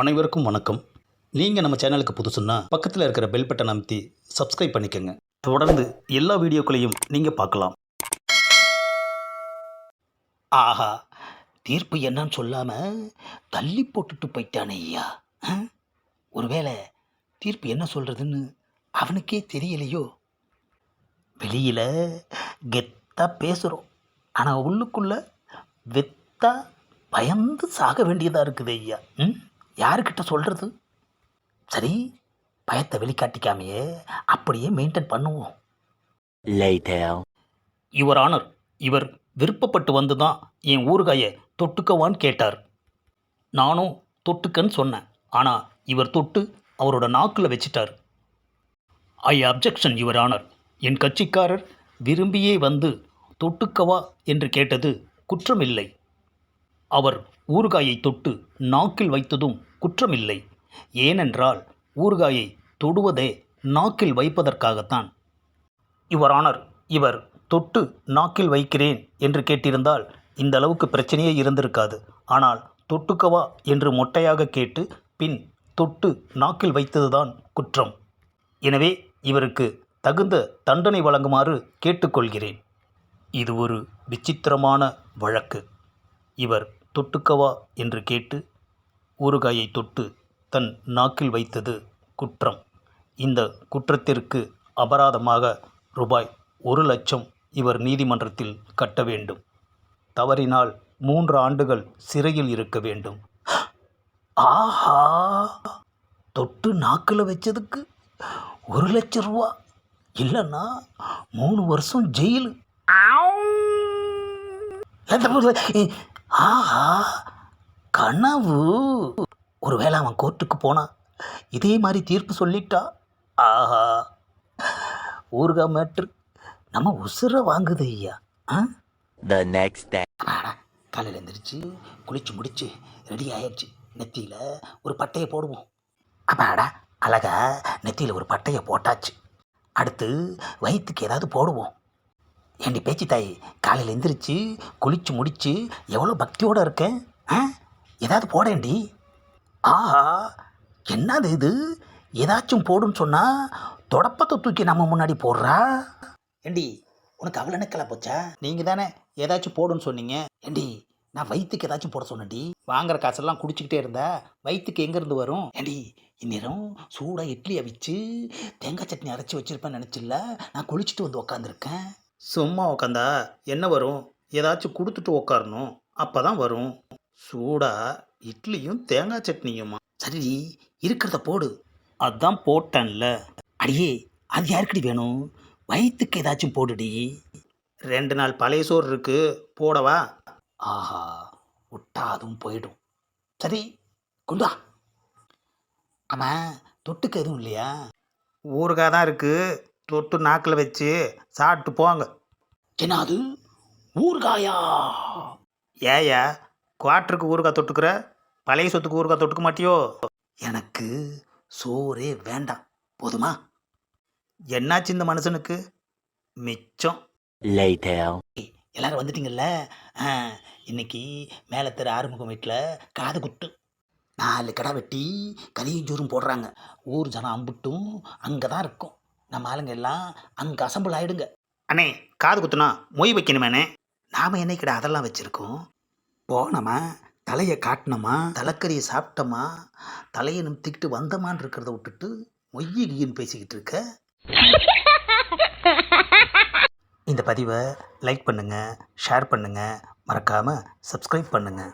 அனைவருக்கும் வணக்கம். நீங்கள் நம்ம சேனலுக்கு புதுசுன்னா பக்கத்தில் இருக்கிற பெல் பட்டன் அமைத்தி சப்ஸ்கிரைப் பண்ணிக்கோங்க. தொடர்ந்து எல்லா வீடியோக்களையும் நீங்கள் பார்க்கலாம். ஆஹா தீர்ப்பு என்னன்னு சொல்லாமல் தள்ளி போட்டுட்டு போயிட்டானே ஐயா. ஒருவேளை தீர்ப்பு என்ன சொல்கிறதுன்னு அவனுக்கே தெரியலையோ? வெளியில் கெத்தாக பேசுகிறோம் ஆனால் உள்ளுக்குள்ளே வெத்தா பயந்து சாக வேண்டியதாக இருக்குது ஐயா. ம்? யாருக்கிட்ட சொல்கிறது சரி பயத்தை வெளிக்காட்டிக்காமையே அப்படியே மெயின்டைன் பண்ணுவோம். யுவர் ஆனர் இவர் விருப்பப்பட்டு வந்து தான் என் ஊறுகாயை தொட்டுக்கவான்னு கேட்டார். நானும் தொட்டுக்கன்னு சொன்னேன். ஆனால் இவர் தொட்டு அவரோட நாக்கில் வச்சிட்டார். ஐ அப்ஜெக்ஷன் யுவர் ஆனர் என் கட்சிக்காரர் விரும்பியே வந்து தொட்டுக்கவா என்று கேட்டது குற்றமில்லை. அவர் ஊறுகாயை தொட்டு நாக்கில் வைத்ததும் குற்றமில்லை. ஏனென்றால் ஊறுகாயை தொடுவதே நாக்கில் வைப்பதற்காகத்தான். இவரானர் இவர் தொட்டு நாக்கில் வைக்கிறேன் என்று கேட்டிருந்தால் இந்த அளவுக்கு பிரச்சனையே இருந்திருக்காது. ஆனால் தொட்டுக்கவா என்று மொட்டையாக கேட்டு பின் தொட்டு நாக்கில் வைத்ததுதான் குற்றம். எனவே இவருக்கு தகுந்த தண்டனை வழங்குமாறு கேட்டுக்கொள்கிறேன். இது ஒரு விசித்திரமான வழக்கு. இவர் தொட்டுக்கவா? என்று கேட்டு ஊறுகாயை தொட்டு தன் நாக்கில் வைத்தது குற்றம். இந்த குற்றத்திற்கு அபராதமாக ரூபாய் ஒரு லட்சம் இவர் நீதிமன்றத்தில் கட்ட வேண்டும். தவறினால் மூன்று ஆண்டுகள் சிறையில் இருக்க வேண்டும். ஆஹா! தொட்டு நாக்கில் வச்சதுக்கு ஒரு லட்சம் ரூபா? இல்லைன்னா மூணு வருஷம் ஜெயிலு. எந்த ஆஹா கனவு. ஒருவேளை அவன் கோர்ட்டுக்கு போனான் இதே மாதிரி தீர்ப்பு சொல்லிட்டா? ஆஹா ஊர்கா மேட்ரு நம்ம உசுரை வாங்குது ஐயா. ஆ? The next day. காலையில் எழுந்திரிச்சு குளிச்சு முடிச்சு ரெடி ஆயிடுச்சு நெத்தியில் ஒரு பட்டையை போடுவோம். அப்பாடா அழகா நெத்தியில் ஒரு பட்டையை போட்டாச்சு. அடுத்து வயிற்றுக்கு ஏதாவது போடுவோம். ஏண்டி பேச்சு தாய் காலையில் எந்திரிச்சு குளிச்சு முடிச்சு எவ்வளோ பக்தியோடு இருக்கேன் ஆ? ஏதாவது போடேண்டி ஆஹா என்னது இது? ஏதாச்சும் போடுன்னு சொன்னால் தொடப்பத்தை தூக்கி நம்ம முன்னாடி போடுறா? ஏண்டி உனக்கு அவ்வளோ நக்கலா போச்சா? நீங்கள் தானே ஏதாச்சும் போடுன்னு சொன்னீங்க. ஏண்டி நான் வயிற்றுக்கு ஏதாச்சும் போட சொன்னேன்டி. வாங்குற காசெல்லாம் குடிச்சிக்கிட்டே இருந்தா வயிற்றுக்கு எங்கேருந்து வரும்? ஏண்டி இந்நேரம் சூடாக இட்லி அவிச்சு தேங்காய் சட்னி அரைச்சி வச்சிருப்பேன்னு நினச்சில்ல நான் குளிச்சுட்டு வந்து உக்காந்துருக்கேன். சும்மா உக்காந்தா என்ன வரும்? ஏதாச்சும் கொடுத்துட்டு உக்காரணும் அப்போ தான் வரும். சூடாக இட்லியும் தேங்காய் சட்னியுமா? சரி இருக்கிறத போடு. அதான் போட்டேன்ல. அடியே அது யாருக்கடி வேணும்? வயிற்றுக்கு ஏதாச்சும் போடுடி. ரெண்டு நாள் பழைய சோறு இருக்கு போடவா? ஆஹா விட்டா அதுவும் போயிடும். சரி கொண்டு வா. ஆமாம் தொட்டுக்கு எதுவும் இல்லையா? ஊறுகாய் தான் இருக்குது தொட்டு நாக்கில் வச்சு சாப்பிட்டு போங்க. என்ன அது ஊறுகாயா? ஏயா குவாட்டருக்கு ஊறுகாய் தொட்டுக்கிற? பழைய சொத்துக்கு ஊறுகாய் தொட்டுக்க மாட்டியோ? எனக்கு சோறே வேண்டாம். போதுமா? என்னாச்சு இந்த மனுஷனுக்கு? மிச்சம். எல்லாரும் வந்துட்டீங்கல்ல? ஆ, இன்னைக்கு மேலே தெரு ஆறுமுகம் வீட்டில் காது குத்து. நாலு கடை வெட்டி கறியும் சோறும் போடுறாங்க. ஊர் ஜனம் அம்புட்டும் அங்கே தான் இருக்கும். நம்ம ஆளுங்க எல்லாம் அங்கே அசம்பிள் ஆயிடுங்க. அண்ணே காது குத்துனா மொய் வைக்கணுமேண்ணே. நாம் என்னைக்கிட அதெல்லாம் வச்சுருக்கோம்? போனோமா? தலையை காட்டினோமா? தலைக்கறியை சாப்பிட்டோமா? தலையை நிமித்திக்கிட்டு வந்தமான்னு இருக்கிறத விட்டுட்டு மொய்யி கீன்னு பேசிக்கிட்டு இருக்க? இந்த பதிவை லைக் பண்ணுங்கள் ஷேர் பண்ணுங்கள் மறக்காமல் சப்ஸ்கிரைப் பண்ணுங்கள்